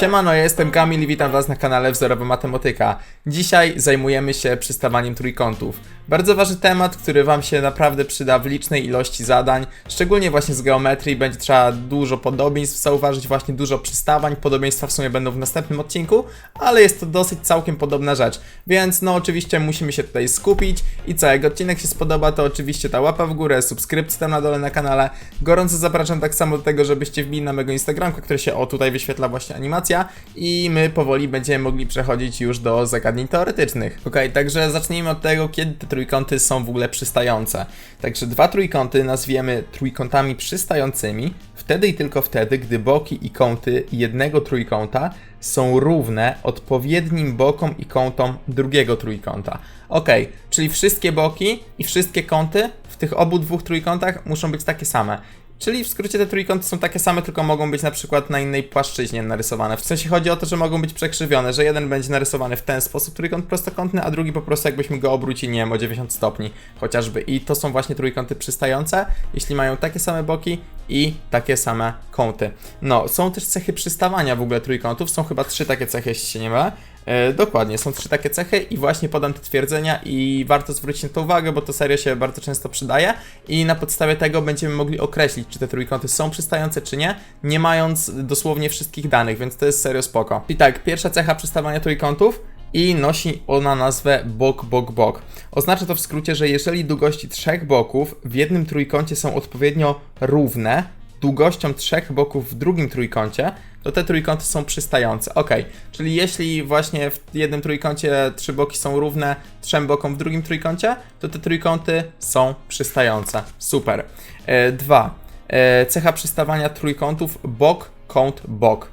Siemano, jestem Kamil i witam Was na kanale Wzorowa Matematyka. Dzisiaj zajmujemy się przystawaniem trójkątów. Bardzo ważny temat, który Wam się naprawdę przyda w licznej ilości zadań, szczególnie właśnie z geometrii. Będzie trzeba dużo podobieństw zauważyć, właśnie dużo przystawań. Podobieństwa w sumie będą w następnym odcinku, ale jest to dosyć całkiem podobna rzecz. Więc no oczywiście musimy się tutaj skupić i co, jak odcinek się spodoba, to oczywiście ta łapa w górę, subskrypcja tam na dole na kanale. Gorąco zapraszam tak samo do tego, żebyście wbili na mego Instagramka, który się o tutaj wyświetla właśnie animacja i my powoli będziemy mogli przechodzić już do zagadnień teoretycznych. Okej, także zacznijmy od tego, kiedy te trójkąty są w ogóle przystające. Także dwa trójkąty nazwiemy trójkątami przystającymi wtedy i tylko wtedy, gdy boki i kąty jednego trójkąta są równe odpowiednim bokom i kątom drugiego trójkąta. Ok, czyli wszystkie boki i wszystkie kąty w tych obu dwóch trójkątach muszą być takie same. Czyli w skrócie te trójkąty są takie same, tylko mogą być na przykład na innej płaszczyźnie narysowane. W sensie chodzi o to, że mogą być przekrzywione, że jeden będzie narysowany w ten sposób, trójkąt prostokątny, a drugi po prostu jakbyśmy go obrócili, nie wiem, o 90 stopni chociażby. I to są właśnie trójkąty przystające, jeśli mają takie same boki i takie same kąty. No, są też cechy przystawania w ogóle trójkątów, są chyba trzy takie cechy, jeśli się nie mylę. E, dokładnie, są trzy takie cechy i właśnie podam te twierdzenia i warto zwrócić na to uwagę, bo to serio się bardzo często przydaje i na podstawie tego będziemy mogli określić, czy te trójkąty są przystające, czy nie, nie mając dosłownie wszystkich danych, więc to jest serio spoko. I tak, pierwsza cecha przystawania trójkątów i nosi ona nazwę bok, bok, bok. Oznacza to w skrócie, że jeżeli długości trzech boków w jednym trójkącie są odpowiednio równe, długością trzech boków w drugim trójkącie, to te trójkąty są przystające. Ok, czyli jeśli właśnie w jednym trójkącie trzy boki są równe trzem bokom w drugim trójkącie, to te trójkąty są przystające. Super. E, dwa. E, cecha przystawania trójkątów bok, kąt, bok.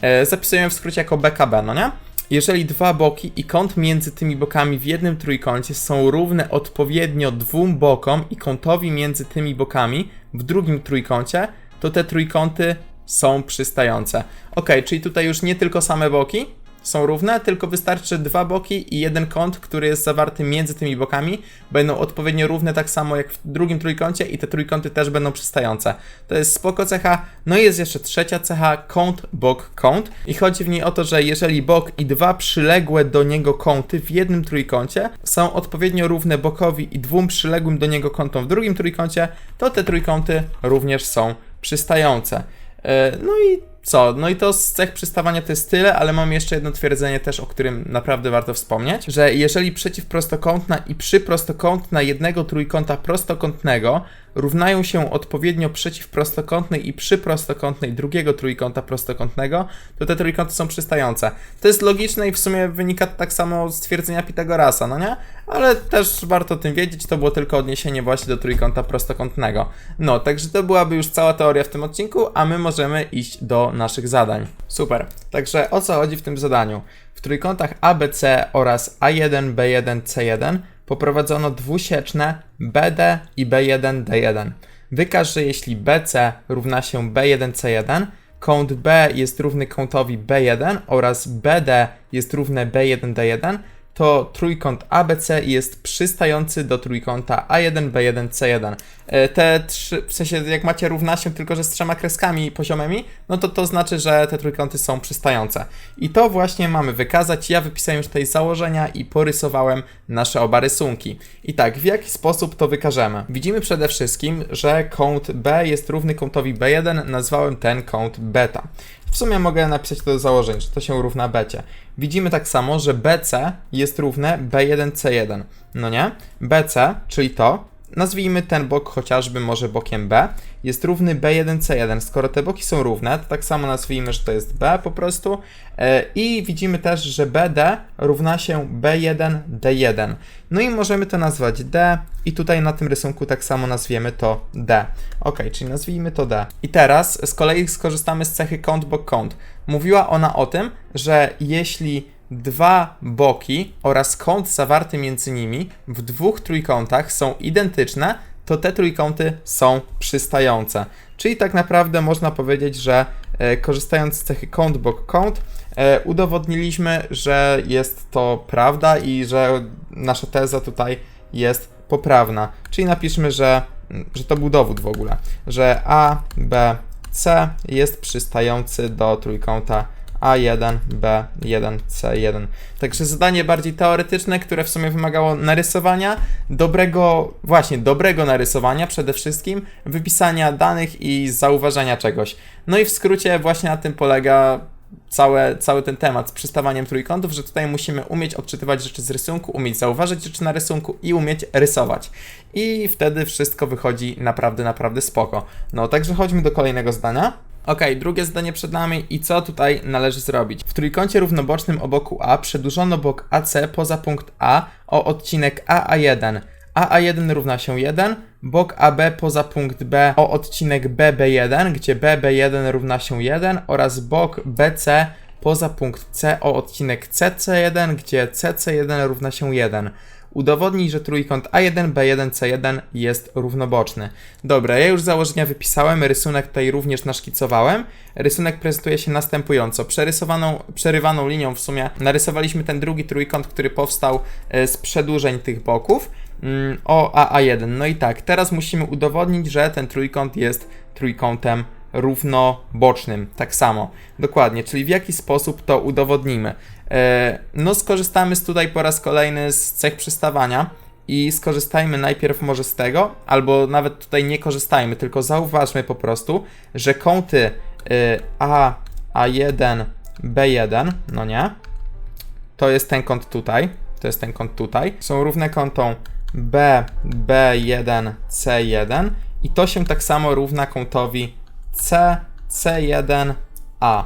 E, zapisujemy w skrócie jako BKB, no nie? Jeżeli dwa boki i kąt między tymi bokami w jednym trójkącie są równe odpowiednio dwóm bokom i kątowi między tymi bokami w drugim trójkącie, to te trójkąty są przystające. Ok, czyli tutaj już nie tylko same boki są równe, tylko wystarczy dwa boki i jeden kąt, który jest zawarty między tymi bokami, będą odpowiednio równe tak samo jak w drugim trójkącie i te trójkąty też będą przystające. To jest spoko cecha. No i jest jeszcze trzecia cecha, kąt, bok, kąt. I chodzi w niej o to, że jeżeli bok i dwa przyległe do niego kąty w jednym trójkącie są odpowiednio równe bokowi i dwóm przyległym do niego kątom w drugim trójkącie, to te trójkąty również są przystające. E, no i co? No i to z cech przystawania to jest tyle, ale mam jeszcze jedno twierdzenie też, o którym naprawdę warto wspomnieć, że jeżeli przeciwprostokątna i przyprostokątna jednego trójkąta prostokątnego równają się odpowiednio przeciwprostokątnej i przyprostokątnej drugiego trójkąta prostokątnego, to te trójkąty są przystające. To jest logiczne i w sumie wynika tak samo z twierdzenia Pitagorasa, no nie? Ale też warto o tym wiedzieć, to było tylko odniesienie właśnie do trójkąta prostokątnego. No, także to byłaby już cała teoria w tym odcinku, a my możemy iść do naszych zadań. Super. Także o co chodzi w tym zadaniu? W trójkątach ABC oraz A1, B1, C1 poprowadzono dwusieczne BD i B1D1. Wykaż, że jeśli BC równa się B1C1, kąt B jest równy kątowi B1 oraz BD jest równe B1D1, to trójkąt ABC jest przystający do trójkąta A1, B1, C1. E, te trzy, w sensie jak macie równa się tylko, że z trzema kreskami poziomymi, no to to znaczy, że te trójkąty są przystające. I to właśnie mamy wykazać. Ja wypisałem już tutaj założenia i porysowałem nasze oba rysunki. I tak, w jaki sposób to wykażemy? Widzimy przede wszystkim, że kąt B jest równy kątowi B1, nazwałem ten kąt beta. W sumie mogę napisać to do założeń, że to się równa becie. Widzimy tak samo, że BC jest równe B1C1. No nie? BC, czyli to, nazwijmy ten bok chociażby może bokiem B, jest równy B1C1. Skoro te boki są równe, to tak samo nazwijmy, że to jest B po prostu. E, I widzimy też, że BD równa się B1D1. No i możemy to nazwać D i tutaj na tym rysunku tak samo nazwiemy to D. Ok, czyli nazwijmy to D. I teraz z kolei skorzystamy z cechy kąt bok kąt. Mówiła ona o tym, że jeśli dwa boki oraz kąt zawarty między nimi w dwóch trójkątach są identyczne, to te trójkąty są przystające. Czyli tak naprawdę można powiedzieć, że e, korzystając z cechy kąt bok kąt, e, udowodniliśmy, że jest to prawda i że nasza teza tutaj jest poprawna. Czyli napiszmy, że, że to był dowód w ogóle, że A, B, C jest przystający do trójkąta A1, B1, C1. Także zadanie bardziej teoretyczne, które w sumie wymagało narysowania, dobrego, właśnie dobrego narysowania przede wszystkim, wypisania danych i zauważenia czegoś. No i w skrócie właśnie na tym polega całe, cały ten temat z przystawaniem trójkątów, że tutaj musimy umieć odczytywać rzeczy z rysunku, umieć zauważyć rzeczy na rysunku i umieć rysować. I wtedy wszystko wychodzi naprawdę, naprawdę spoko. No, także chodźmy do kolejnego zdania. Ok, drugie zdanie przed nami i co tutaj należy zrobić? W trójkącie równobocznym o boku A przedłużono bok AC poza punkt A o odcinek AA1. AA1 równa się 1, bok AB poza punkt B o odcinek BB1, gdzie BB1 równa się 1 oraz bok BC poza punkt C o odcinek CC1, gdzie CC1 równa się 1. Udowodnij, że trójkąt A1, B1, C1 jest równoboczny. Dobra, ja już założenia wypisałem, rysunek tutaj również naszkicowałem. Rysunek prezentuje się następująco. Przerysowaną, przerywaną linią w sumie narysowaliśmy ten drugi trójkąt, który powstał e, z przedłużeń tych boków mm, o AA1. No i tak, teraz musimy udowodnić, że ten trójkąt jest trójkątem równobocznym. Tak samo. Dokładnie, czyli w jaki sposób to udowodnimy. E, No, skorzystamy tutaj po raz kolejny z cech przystawania i skorzystajmy najpierw może z tego, albo nawet tutaj nie korzystajmy, tylko zauważmy po prostu, że kąty y, A, A1, B1, no nie, to jest ten kąt tutaj, to jest ten kąt tutaj, są równe kątom B, B1, C1 i to się tak samo równa kątowi C, C1, A.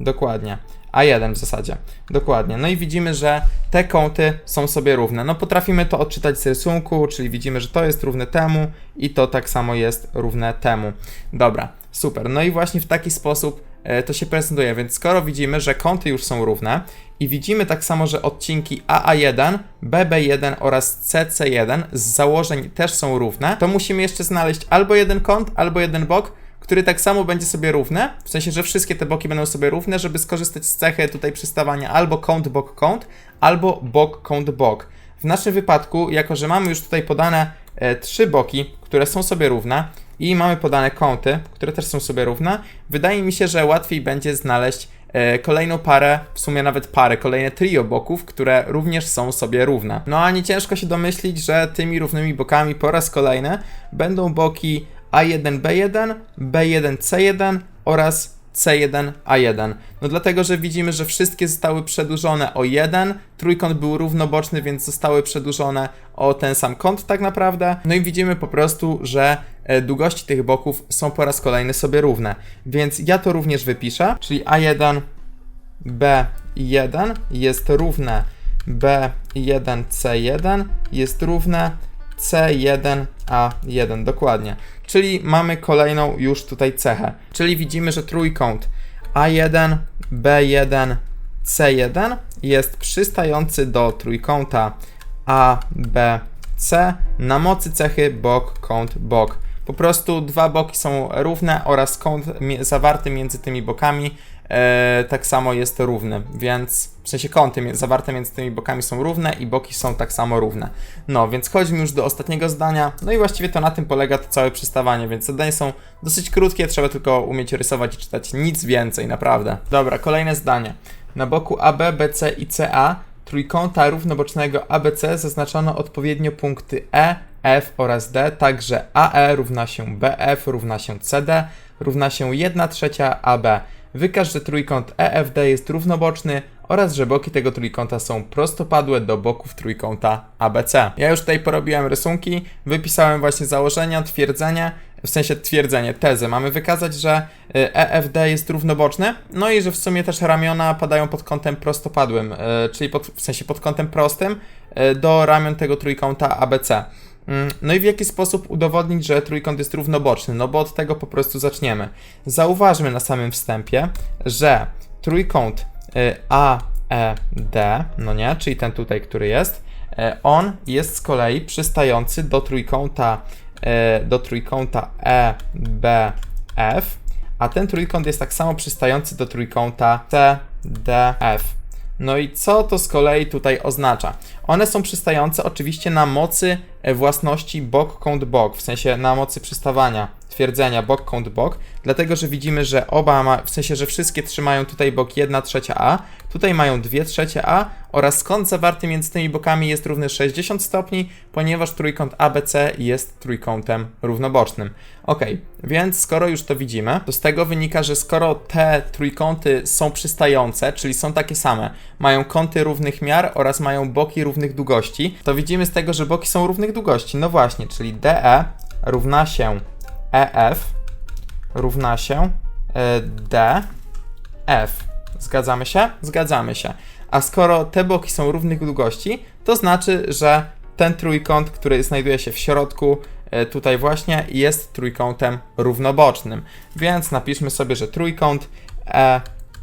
Dokładnie. A1 w zasadzie. Dokładnie. No i widzimy, że te kąty są sobie równe. No potrafimy to odczytać z rysunku, czyli widzimy, że to jest równe temu i to tak samo jest równe temu. Dobra, super. No i właśnie w taki sposób e, to się prezentuje, więc skoro widzimy, że kąty już są równe i widzimy tak samo, że odcinki AA1, BB1 oraz CC1 z założeń też są równe, to musimy jeszcze znaleźć albo jeden kąt, albo jeden bok, który tak samo będzie sobie równy, w sensie, że wszystkie te boki będą sobie równe, żeby skorzystać z cechy tutaj przystawania albo kąt, bok, kąt, albo bok, kąt, bok. W naszym wypadku, jako że mamy już tutaj podane e, trzy boki, które są sobie równe i mamy podane kąty, które też są sobie równe, wydaje mi się, że łatwiej będzie znaleźć e, kolejną parę, w sumie nawet parę, kolejne trio boków, które również są sobie równe. No a nie ciężko się domyślić, że tymi równymi bokami po raz kolejny będą boki A1, B1, B1, C1 oraz C1, A1. No dlatego, że widzimy, że wszystkie zostały przedłużone o 1, trójkąt był równoboczny, więc zostały przedłużone o ten sam kąt tak naprawdę. No i widzimy po prostu, że e, długości tych boków są po raz kolejny sobie równe. Więc ja to również wypiszę, czyli A1, B1 jest równe B1, C1 jest równe C1, A1, dokładnie. Czyli mamy kolejną już tutaj cechę. Czyli widzimy, że trójkąt A1, B1, C1 jest przystający do trójkąta ABC na mocy cechy bok, kąt, bok. Po prostu dwa boki są równe oraz kąt zawarty między tymi bokami tak samo jest równy, więc w sensie kąty zawarte między tymi bokami są równe i boki są tak samo równe. No, więc chodźmy już do ostatniego zdania. No i właściwie to na tym polega to całe przystawanie, więc zadania są dosyć krótkie, trzeba tylko umieć rysować i czytać, nic więcej, naprawdę. Dobra, kolejne zdanie. Na boku AB, BC i CA trójkąta równobocznego ABC zaznaczono odpowiednio punkty E, F oraz D, także AE równa się BF równa się CD równa się 1 trzecia AB. Wykaż, że trójkąt EFD jest równoboczny oraz że boki tego trójkąta są prostopadłe do boków trójkąta ABC. Ja już tutaj porobiłem rysunki, wypisałem właśnie założenia, twierdzenie, w sensie twierdzenie, tezę. Mamy wykazać, że y, EFD jest równoboczny, no i że w sumie też ramiona padają pod kątem prostopadłym, y, czyli pod, w sensie pod kątem prostym y, do ramion tego trójkąta ABC. Mm, No i w jaki sposób udowodnić, że trójkąt jest równoboczny? No bo od tego po prostu zaczniemy. Zauważmy na samym wstępie, że trójkąt y, AED, no nie, czyli ten tutaj, który jest, y, on jest z kolei przystający do trójkąta, y, do trójkąta EBF, a ten trójkąt jest tak samo przystający do trójkąta CDF. No i co to z kolei tutaj oznacza? One są przystające oczywiście na mocy własności bok kąt bok, w sensie na mocy przystawania twierdzenia bok, kąt, bok, dlatego że widzimy, że oba ma, w sensie, że wszystkie trzymają tutaj bok 1 trzecia a, tutaj mają 2 trzecie a oraz kąt zawarty między tymi bokami jest równy 60 stopni, ponieważ trójkąt ABC jest trójkątem równobocznym. Ok, więc skoro już to widzimy, to z tego wynika, że skoro te trójkąty są przystające, czyli są takie same, mają kąty równych miar oraz mają boki równych długości, to widzimy z tego, że boki są równych długości. No właśnie, czyli DE równa się EF równa się e, DF. Zgadzamy się? Zgadzamy się. A skoro te boki są równych długości, to znaczy, że ten trójkąt, który znajduje się w środku, e, tutaj właśnie, jest trójkątem równobocznym. Więc napiszmy sobie, że trójkąt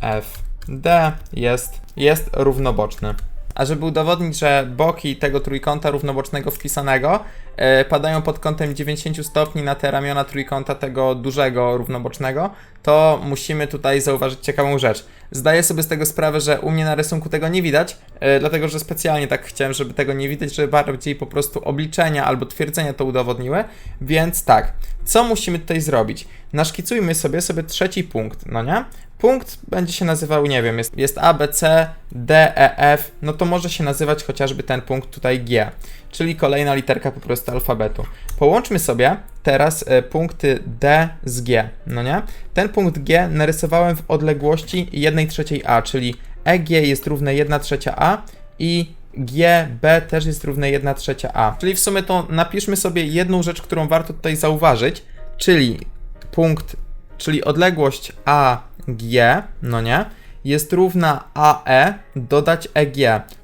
EFD jest, jest równoboczny. A żeby udowodnić, że boki tego trójkąta równobocznego wpisanego e, padają pod kątem 90 stopni na te ramiona trójkąta tego dużego równobocznego, to musimy tutaj zauważyć ciekawą rzecz. Zdaję sobie z tego sprawę, że u mnie na rysunku tego nie widać, e, dlatego że specjalnie tak chciałem, żeby tego nie widać, żeby bardziej po prostu obliczenia albo twierdzenia to udowodniły. Więc tak, co musimy tutaj zrobić? Naszkicujmy sobie sobie trzeci punkt, no nie? Punkt będzie się nazywał, nie wiem, jest, jest A, B, C, D, E, F, no to może się nazywać chociażby ten punkt tutaj G, czyli kolejna literka po prostu alfabetu. Połączmy sobie teraz e, punkty D z G, no nie? Ten punkt G narysowałem w odległości 1 trzeciej A, czyli EG jest równe 1 trzecia A i GB też jest równe 1 trzecia A. Czyli w sumie to napiszmy sobie jedną rzecz, którą warto tutaj zauważyć, czyli punkt, czyli odległość AG, no nie, jest równa AE dodać EG,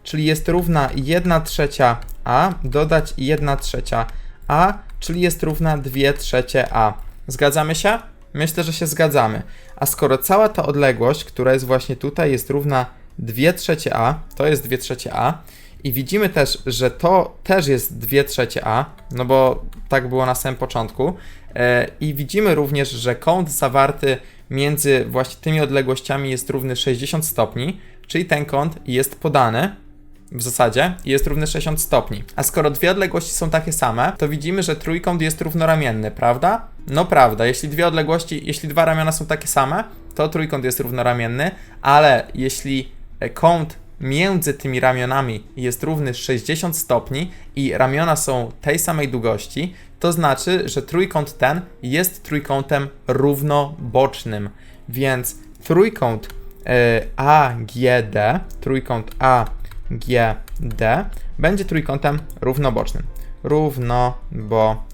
czyli jest równa 1 trzecia A dodać 1 trzecia A, czyli jest równa 2 trzecie A. Zgadzamy się? Myślę, że się zgadzamy. A skoro cała ta odległość, która jest właśnie tutaj, jest równa 2 trzecie A, to jest 2 trzecie A, i widzimy też, że to też jest 2 trzecie A, no bo tak było na samym początku. E, I widzimy również, że kąt zawarty między właśnie tymi odległościami jest równy 60 stopni, czyli ten kąt jest podany w zasadzie jest równy 60 stopni. A skoro dwie odległości są takie same, to widzimy, że trójkąt jest równoramienny, prawda? No prawda, jeśli dwie odległości, jeśli dwa ramiona są takie same, to trójkąt jest równoramienny, ale jeśli e, kąt między tymi ramionami jest równy 60 stopni i ramiona są tej samej długości, to znaczy, że trójkąt ten jest trójkątem równobocznym. Więc trójkąt e, AGD, trójkąt AGD będzie trójkątem równobocznym. Równoboczny.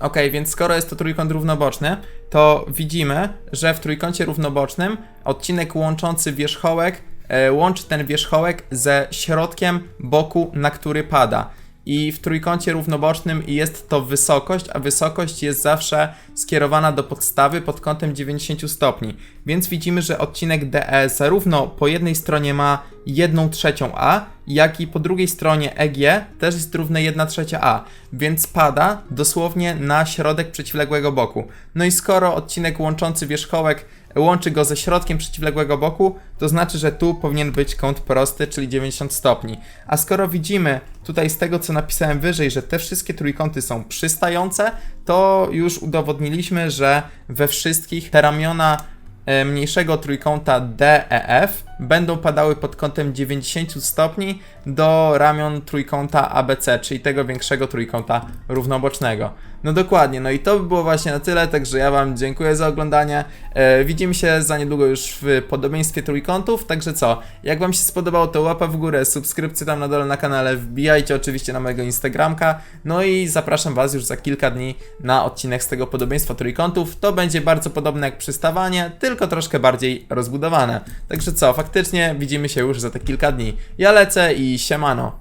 Ok, więc skoro jest to trójkąt równoboczny, to widzimy, że w trójkącie równobocznym odcinek łączący wierzchołek e, łączy ten wierzchołek ze środkiem boku, na który pada. I w trójkącie równobocznym jest to wysokość, a wysokość jest zawsze skierowana do podstawy pod kątem 90 stopni. Więc widzimy, że odcinek DE zarówno po jednej stronie ma 1 trzecią A, jak i po drugiej stronie EG też jest równe 1 trzecia A, więc pada dosłownie na środek przeciwległego boku. No i skoro odcinek łączący wierzchołek łączy go ze środkiem przeciwległego boku, to znaczy, że tu powinien być kąt prosty, czyli 90 stopni. A skoro widzimy tutaj z tego, co napisałem wyżej, że te wszystkie trójkąty są przystające, to już udowodniliśmy, że we wszystkich te ramiona mniejszego trójkąta DEF będą padały pod kątem 90 stopni do ramion trójkąta ABC, czyli tego większego trójkąta równobocznego. No dokładnie, no i to by było właśnie na tyle, także ja Wam dziękuję za oglądanie. E, widzimy się za niedługo już w podobieństwie trójkątów, także co, jak Wam się spodobało to łapa w górę, subskrypcję tam na dole na kanale, wbijajcie oczywiście na mojego Instagramka, no i zapraszam Was już za kilka dni na odcinek z tego podobieństwa trójkątów. To będzie bardzo podobne jak przystawanie, tylko troszkę bardziej rozbudowane. Także co, faktycznie widzimy się już za te kilka dni. Ja lecę i siemano.